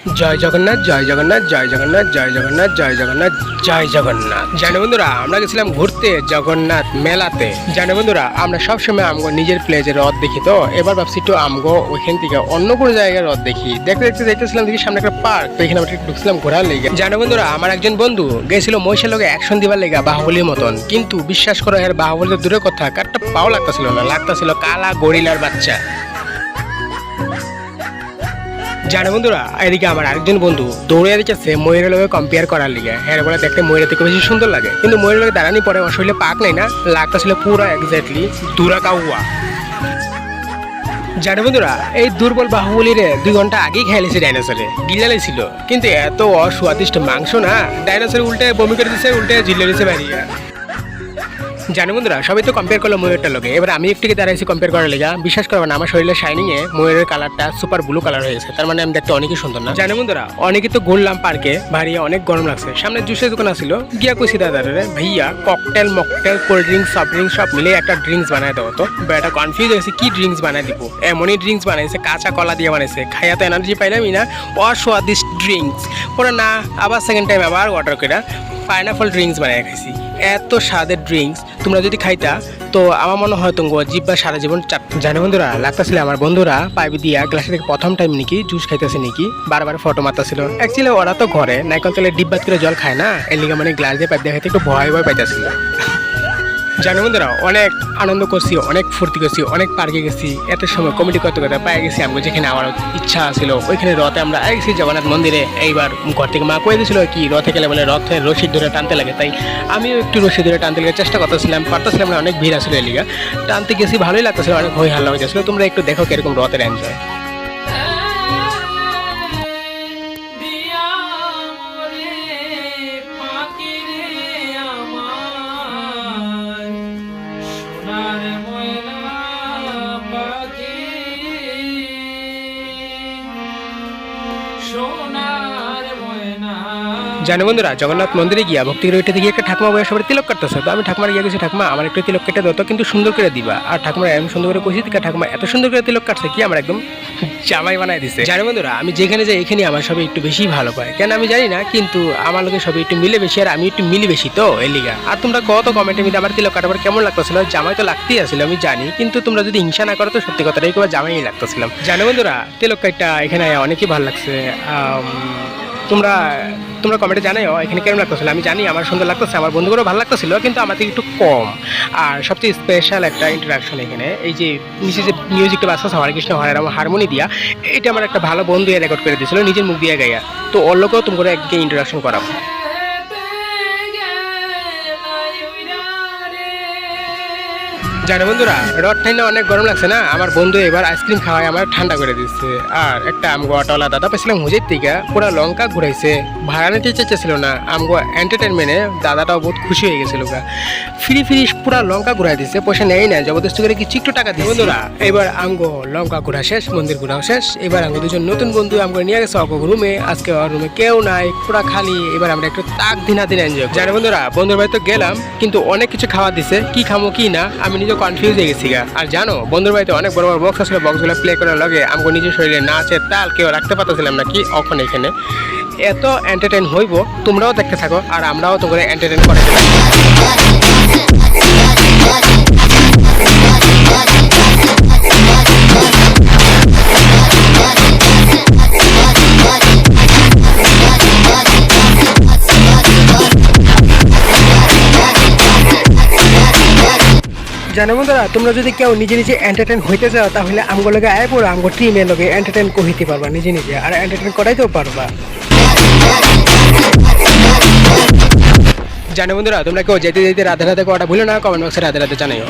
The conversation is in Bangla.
জয় জগন্নাথ জয় জগন্নাথ জয় জগন্নাথ জয় জগন্নাথ জয় জগন্নাথ জয় জগন্নাথ। জানো বন্ধুরা, আমরা গেছিলাম ঘুরতে জগন্নাথ মেলাতে। জানো বন্ধুরা, আমরা সবসময় আমগো নিজের প্লেজে রথ দেখি তো। এবার ভাবছি একটু আমগো ওইখান থেকে অন্য কোনো জায়গায় রথ দেখি। দেখতে দেখতে দেখতেছিলাম দেখি সামনে একটা পার্ক তো এখানে আমরা ঢুকছিলাম ঘোরার লেগে। জানো বন্ধুরা, আমার একজন বন্ধু গেছিল মহিষের লোকে অ্যাকশন দিবার লেগে বাহুবলীর মতন। কিন্তু বিশ্বাস করো, এর বাহুবলী তো দূরের কথা, কারটা পাও লাগতেছিল না, লাগতেছিল কালা গরিলার বাচ্চা। জানো বন্ধুরা, এদিকে আমার আরেকজন বন্ধু দৌড়ে দিচ্ছে ময়ূরের লগে কম্পেয়ার করার লিগে। হ্যাঁ বলে দেখতে ময়ূরের থেকে বেশি সুন্দর লাগে। কিন্তু ময়ূরের লগে দাঁড়ানি পরে ওর শরীরে পাক নেই না লাগতেছিল পুরো এক্স্যাক্টলি দুরা কাউয়া জানো বন্ধুরা, এই দুর্বল বাহুবলীরে দুই ঘণ্টা আগেই খেয়েছে ডাইনোসরে গিলালে ছিল। কিন্তু এত অস্বাদিষ্ট মাংস না ডাইনোসর উল্টে বমি করে দিচ্ছে উল্টে জিলে দিচ্ছে বাড়িয়ে জানো বন্ধুরা সবাই তো কম্পেয়ার করল ময়ূরটার লগে। এবার আমি একটুকে দাঁড়াইছি কম্পেয়ার করার লেগা। বিশ্বাস করব না আমার শরীরে শাইনিং এ ময়ূরের কালারটা সুপার ব্লু কালার হয়ে গেছে। তার মানে আমি দেখতে অনেকই সুন্দর না? জানো বন্ধুরা অনেকে তো ঘুরলাম পার্কে ভারী অনেক গরম লাগছে। সামনে জুসের দোকান আছিল। গিয়া কইছি দাদারে ভাইয়া cocktail mocktail cold drinks soft drinks সব মিলে একটা ড্রিঙ্কস বানাই দেবো তো। বেটা কনফিউজ হয়েছে কি ড্রিঙ্কস বানাই দিব? এমনই ড্রিঙ্কস বানাইছে কাঁচা কলা দিয়ে বানাইছে। খাইয়া তো এনার্জি পাইলামই না। অস্বাদিষ্ট ড্রিঙ্কস পরে না আবার সেকেন্ড টাইম আবার অর্ডার করে পাইনাপল ড্রিঙ্কস বানিয়ে খাইছি। এত স্বাদের ড্রিঙ্কস তোমরা যদি খাইতা, তো আমার মনে হয় জিভ বা সারা জীবন চাপ জানে বন্ধুরা, লাগতেছিল আমার বন্ধুরা পাইপ দিয়া গ্লাসে থেকে প্রথম টাইম নাকি জুস খাইতেছে নাকি, বারবার ফটো মারতেছিল। অ্যাকচুয়ালি ওরা তো ঘরে, নাইকল তেলে ডিব্বাত করে জল খায় না, এর লিগে মানে গ্লাস দিয়ে পাইপ দিয়ে খাইতে একটু ভয় ভয় পাইতেছিল। জানো বন্ধুরা, অনেক আনন্দ করছি, অনেক ফুর্তি করছি, অনেক পার্কে গেছি, এত সময় কমেডি করতে করতে পায়ে গেছি আমি যেখানে আমার ইচ্ছা ছিল ওইখানে রথে আমরা গেছি জগন্নাথ মন্দিরে এইবার ঘর থেকে মা কয়ে দিয়েছিল কি, রথে গেলে বলে রথে রশি ধরে টানতে লাগে, তাই আমিও একটু রশি ধরে টানতে লেগে, চেষ্টা করতেছিলাম, পারতেছিলাম না, অনেক ভিড় আসলে এলিগা টানতে গেছি, ভালোই লাগতেছিল, অনেক হই হাল্লা হয়ে তোমরা একটু দেখো কীরকম রথের এনজয় shore. জানো বন্ধুরা, জগন্নাথ মন্দিরে গিয়া ভক্তি রইটাতে গিয়ে একটা ঠাকুমা বয়স সবাই তিলক কাটতেছে। তো আমি ঠাকুমার গিয়ে গেছি ঠাকুমা, আমার একটু তিলক কেটে দাও তো, কিন্তু সুন্দর করে দিবা। আর ঠাকুমা এমন সুন্দর করে কইছি ঠাকুমা, এত সুন্দর করে তিলক কাটছে, কি আমার একদম জামাই বানায় দিছে? জানো বন্ধুরা, আমি যেখানে যাই, এখানে আমার সবাই একটু বেশি ভালো পায়। কেন আমি জানি না, কিন্তু আমার লোকে সবাই একটু মিলে বেশি, আর আমি একটু মিলি বেশি তো এই লিগা। আর তোমরা কত কমেন্টের মধ্যে আমার তিলক কাটাবার কেমন লাগতেছিল? জামাই তো লাগতেই আসলে আমি জানি, কিন্তু তোমরা যদি হিংসা না করো তো, সত্যি কথাটাই কেবল জামাই লাগতেছিলাম। জানো বন্ধুরা, তিলক কাটটা এখানে অনেকই ভালো লাগছে। তোমরা তোমরা কমেন্টে জানাও এখানে কেমন লাগতেছিল? আমি জানি আমার সুন্দর লাগতেছে, আমার বন্ধুগুলো ভালো লাগতেছিল, কিন্তু আমার থেকে একটু কম। আর সবচেয়ে স্পেশাল একটা ইন্টারাকশন এখানে, এই যে নিচে যে মিউজিকটা হরে কৃষ্ণ হরে রাম হারমোনি দিয়া, এটা আমার একটা ভালো বন্ধু রেকর্ড করে দিয়েছিল, নিজের মুখ দিয়ে গাইয়া। তো অল্যকেও তোমরা একদিকে ইন্টারাকশন করাবো জানো বন্ধুরা রথ ঠান্ডা অনেক গরম লাগছে না? আমার বন্ধু এবার আইসক্রিম খাওয়াই আমার ঠান্ডা করে দিচ্ছে আর একটা আমগো অটোলা দাদা পেছিলাম হুজের থেকে পুরো লঙ্কা ঘুরাইছে। ভাড়া নিতে চেয়েছিল না আমগো এন্টারটেনমেন্টে দাদাটাও বহুত খুশি হয়ে গেছিল ফ্রি ফ্রি পুরা লঙ্কা ঘুরাই দিচ্ছে পয়সা নেই না জবরদস্তি করে কিছু একটু টাকা দিয়ে বন্ধুরা এবার আমগো লঙ্কা ঘোরা শেষ মন্দির ঘোরাও শেষ। এবার আমগো দুজন নতুন বন্ধু আমগো নিয়ে গেছে অগ রুমে আজকে ওর রুমে কেউ নাই পুরা খালি। এবার আমরা একটু তাক দিনা দিন এনজয় জানো বন্ধুরা বন্ধুর বাড়িতে গেলাম কিন্তু অনেক কিছু খাওয়া দিছে কি খামো কি না আমি নিজে কনফিউজ হয়ে গেছি গা। আর জানো, বন্ধুর বাড়িতে অনেক বড় বড় বক্স আসলে বক্সগুলো প্লে করার লগে আমাকে নিজের শরীরে নাচে তাল কেউ রাখতে পারতেছিলাম না, কি অখন এখানে? এত এন্টারটেন হইব, তোমরাও দেখতে থাকো, আর আমরাও তোমরা এন্টারটেন করে দিলাম জানো বন্ধুরা, তোমরা যদি কেউ নিজে নিজে এন্টারটেন হইতে চাও, তাহলে আমগো লগে আয় পড়ো, আমগো টিমের লগে এন্টারটেন কহিতে পারবা নিজে নিজে, আর এন্টারটেন করাইতেও পারবা জানো বন্ধুরা, তোমরা কেউ যেতে যেতে রাধে রাধে কটা ভুলো না কমেন্ট বক্সে রাধে রাধে জানাইও.